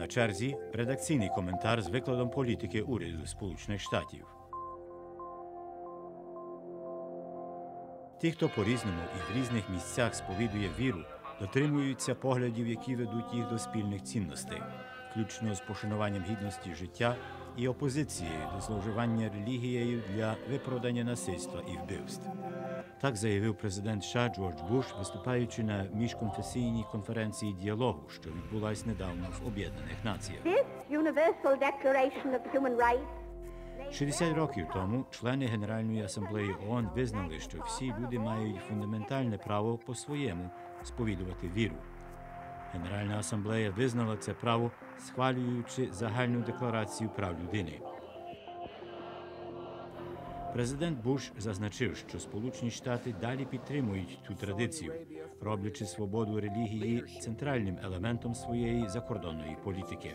На черзі редакційний коментар з викладом політики уряду Сполучених Штатів. Ті, хто по-різному і в різних місцях сповідує віру, дотримуються поглядів, які ведуть їх до спільних цінностей, включно з пошануванням гідності життя і опозицією до зловживання релігією для виправдання насильства і вбивств. Так заявив президент США Джордж Буш, виступаючи на міжконфесійній конференції діалогу, що відбулась недавно в Об'єднаних Націях. This Universal Declaration of Human Rights 60 років тому члени Генеральної асамблеї ООН визнали, що всі люди мають фундаментальне право по-своєму сповідувати віру. Генеральна асамблея визнала це право, схвалюючи загальну декларацію прав людини. Президент Буш зазначив, що Сполучені Штати далі підтримують цю традицію, роблячи свободу релігії центральним елементом своєї закордонної політики.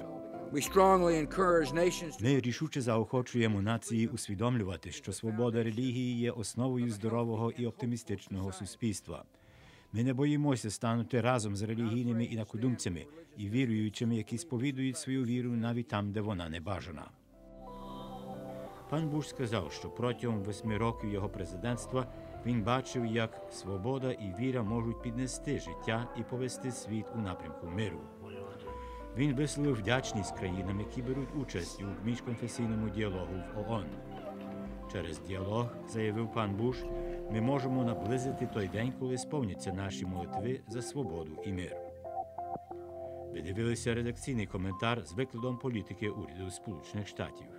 Ми рішуче заохочуємо нації усвідомлювати, що свобода релігії є основою здорового і оптимістичного суспільства. Ми не боїмося станути разом з релігійними інакодумцями і віруючими, які сповідують свою віру навіть там, де вона не бажана. Пан Буш сказав, що протягом восьми років його президентства він бачив, як свобода і віра можуть піднести життя і повести світ у напрямку миру. Він висловив вдячність країнам, які беруть участь у міжконфесійному діалогу в ООН. Через діалог, заявив пан Буш, ми можемо наблизити той день, коли сповняться наші молитви за свободу і мир. Ви дивилися редакційний коментар з викладом політики уряду Сполучених Штатів.